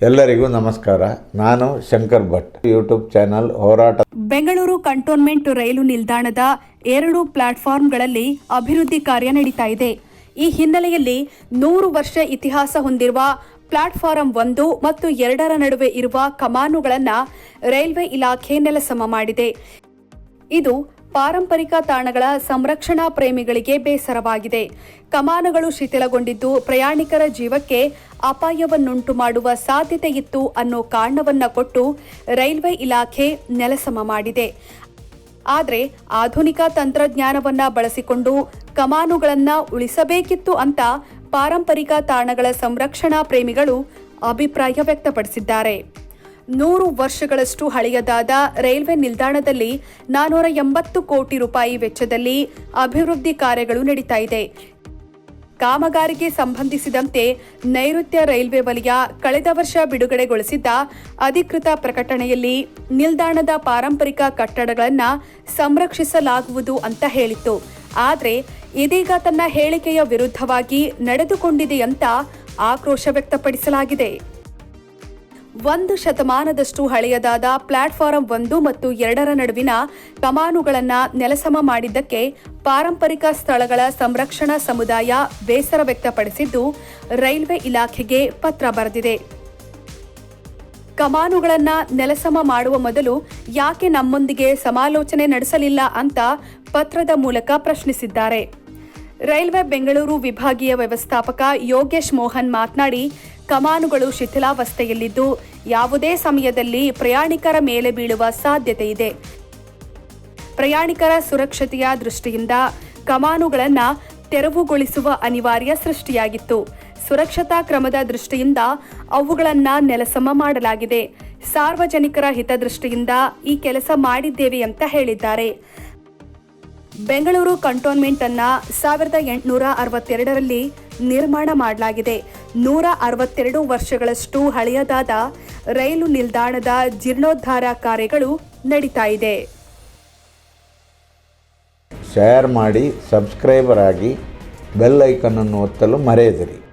ಎಲ್ಲರಿಗೂ ನಮಸ್ಕಾರ. ನಾನು ಶಂಕರ್ ಭಟ್. ಯೂಟ್ಯೂಬ್ ಚಾನಲ್ ಹೋರಾಟ ಬೆಂಗಳೂರು ಕಂಟೋನ್ಮೆಂಟ್ ರೈಲು ನಿಲ್ದಾಣದ ಎರಡು ಪ್ಲಾಟ್ಫಾರ್ಮ್ಗಳಲ್ಲಿ ಅಭಿವೃದ್ಧಿ ಕಾರ್ಯ ನಡೀತಾ ಇದೆ. ಈ ಹಿನ್ನೆಲೆಯಲ್ಲಿ ನೂರು ವರ್ಷ ಇತಿಹಾಸ ಹೊಂದಿರುವ ಪ್ಲಾಟ್ಫಾರಂ ಒಂದು ಮತ್ತು ಎರಡರ ನಡುವೆ ಇರುವ ಕಮಾನುಗಳನ್ನು ರೈಲ್ವೆ ಇಲಾಖೆ ನೆಲಸಮ ಮಾಡಿದೆ. ಇದು ಪಾರಂಪರಿಕ ತಾಣಗಳ ಸಂರಕ್ಷಣಾ ಪ್ರೇಮಿಗಳಿಗೆ ಬೇಸರವಾಗಿದೆ. ಕಮಾನುಗಳು ಶಿಥಿಲಗೊಂಡಿದ್ದು ಪ್ರಯಾಣಿಕರ ಜೀವಕ್ಕೆ ಅಪಾಯವನ್ನುಂಟು ಮಾಡುವ ಸಾಧ್ಯತೆ ಇತ್ತು ಅನ್ನೋ ಕಾರಣವನ್ನ ಕೊಟ್ಟು ರೈಲ್ವೆ ಇಲಾಖೆ ನೆಲಸಮ ಮಾಡಿದೆ. ಆದರೆ ಆಧುನಿಕ ತಂತ್ರಜ್ಞಾನವನ್ನ ಬಳಸಿಕೊಂಡು ಕಮಾನುಗಳನ್ನ ಉಳಿಸಬೇಕಿತ್ತು ಅಂತ ಪಾರಂಪರಿಕ ತಾಣಗಳ ಸಂರಕ್ಷಣಾ ಪ್ರೇಮಿಗಳು ಅಭಿಪ್ರಾಯ ವ್ಯಕ್ತಪಡಿಸಿದ್ದಾರೆ. ನೂರು ವರ್ಷಗಳಷ್ಟು ಹಳೆಯದಾದ ರೈಲ್ವೆ ನಿಲ್ದಾಣದಲ್ಲಿ ನಾನೂರ ಎಂಬತ್ತು ಕೋಟಿ ರೂಪಾಯಿ ವೆಚ್ಚದಲ್ಲಿ ಅಭಿವೃದ್ಧಿ ಕಾರ್ಯಗಳು ನಡೀತಾ ಇದೆ. ಕಾಮಗಾರಿಗೆ ಸಂಬಂಧಿಸಿದಂತೆ ನೈಋತ್ಯ ರೈಲ್ವೆ ವಲಯ ಕಳೆದ ವರ್ಷ ಬಿಡುಗಡೆಗೊಳಿಸಿದ್ದ ಅಧಿಕೃತ ಪ್ರಕಟಣೆಯಲ್ಲಿ ನಿಲ್ದಾಣದ ಪಾರಂಪರಿಕ ಕಟ್ಟಡಗಳನ್ನು ಸಂರಕ್ಷಿಸಲಾಗುವುದು ಅಂತ ಹೇಳಿತ್ತು. ಆದರೆ ಇದೀಗ ತನ್ನ ಹೇಳಿಕೆಯ ವಿರುದ್ಧವಾಗಿ ನಡೆದುಕೊಂಡಿದೆ ಅಂತ ಆಕ್ರೋಶ ವ್ಯಕ್ತಪಡಿಸಲಾಗಿದೆ. ಒಂದು ಶತಮಾನದಷ್ಟು ಹಳೆಯದಾದ ಪ್ಲಾಟ್ಫಾರಂ ಒಂದು ಮತ್ತು ಎರಡರ ನಡುವಿನ ಕಮಾನುಗಳನ್ನು ನೆಲಸಮ ಮಾಡಿದ್ದಕ್ಕೆ ಪಾರಂಪರಿಕ ಸ್ಥಳಗಳ ಸಂರಕ್ಷಣಾ ಸಮುದಾಯ ಬೇಸರ ವ್ಯಕ್ತಪಡಿಸಿದ್ದು, ರೈಲ್ವೆ ಇಲಾಖೆಗೆ ಪತ್ರ ಬರೆದಿದೆ. ಕಮಾನುಗಳನ್ನು ನೆಲಸಮ ಮಾಡುವ ಮೊದಲು ಯಾಕೆ ನಮ್ಮೊಂದಿಗೆ ಸಮಾಲೋಚನೆ ನಡೆಸಲಿಲ್ಲ ಅಂತ ಪತ್ರದ ಮೂಲಕ ಪ್ರಶ್ನಿಸಿದ್ದಾರೆ. ರೈಲ್ವೆ ಬೆಂಗಳೂರು ವಿಭಾಗೀಯ ವ್ಯವಸ್ಥಾಪಕ ಯೋಗೇಶ್ ಮೋಹನ್ ಮಾತನಾಡಿ, ಕಮಾನುಗಳು ಶಿಥಿಲಾವಸ್ಥೆಯಲ್ಲಿದ್ದು, ಯಾವುದೇ ಸಮಯದಲ್ಲಿ ಪ್ರಯಾಣಿಕರ ಮೇಲೆ ಬೀಳುವ ಸಾಧ್ಯತೆ ಇದೆ. ಪ್ರಯಾಣಿಕರ ಸುರಕ್ಷತೆಯ ದೃಷ್ಟಿಯಿಂದ ಕಮಾನುಗಳನ್ನು ತೆರವುಗೊಳಿಸುವ ಅನಿವಾರ್ಯ ಸೃಷ್ಟಿಯಾಗಿತ್ತು. ಸುರಕ್ಷತಾ ಕ್ರಮದ ದೃಷ್ಟಿಯಿಂದ ಅವುಗಳನ್ನು ನೆಲಸಮ ಮಾಡಲಾಗಿದೆ. ಸಾರ್ವಜನಿಕರ ಹಿತದೃಷ್ಟಿಯಿಂದ ಈ ಕೆಲಸ ಮಾಡಿದ್ದೇವೆ ಅಂತ ಹೇಳಿದ್ದಾರೆ. ಬೆಂಗಳೂರು ಕಂಟೋನ್ಮೆಂಟ್ ಅನ್ನ ಸಾವಿರದ ಎಂಟುನೂರ ಅರವತ್ತೆರಡರಲ್ಲಿ ನಿರ್ಮಾಣ ಮಾಡಲಾಗಿದೆ. ನೂರ ಅರವತ್ತೆರಡು ವರ್ಷಗಳಷ್ಟು ಹಳೆಯದಾದ ರೈಲು ನಿಲ್ದಾಣದ ಜೀರ್ಣೋದ್ಧಾರ ಕಾರ್ಯಗಳು ನಡೀತಾ ಇದೆ. ಶೇರ್ ಮಾಡಿ ಸಬ್ಸ್ಕ್ರೈಬರ್ ಆಗಿ ಬೆಲ್ ಐಕನ್ನನ್ನು ಒತ್ತಲು ಮರೆಯದಿರಿ.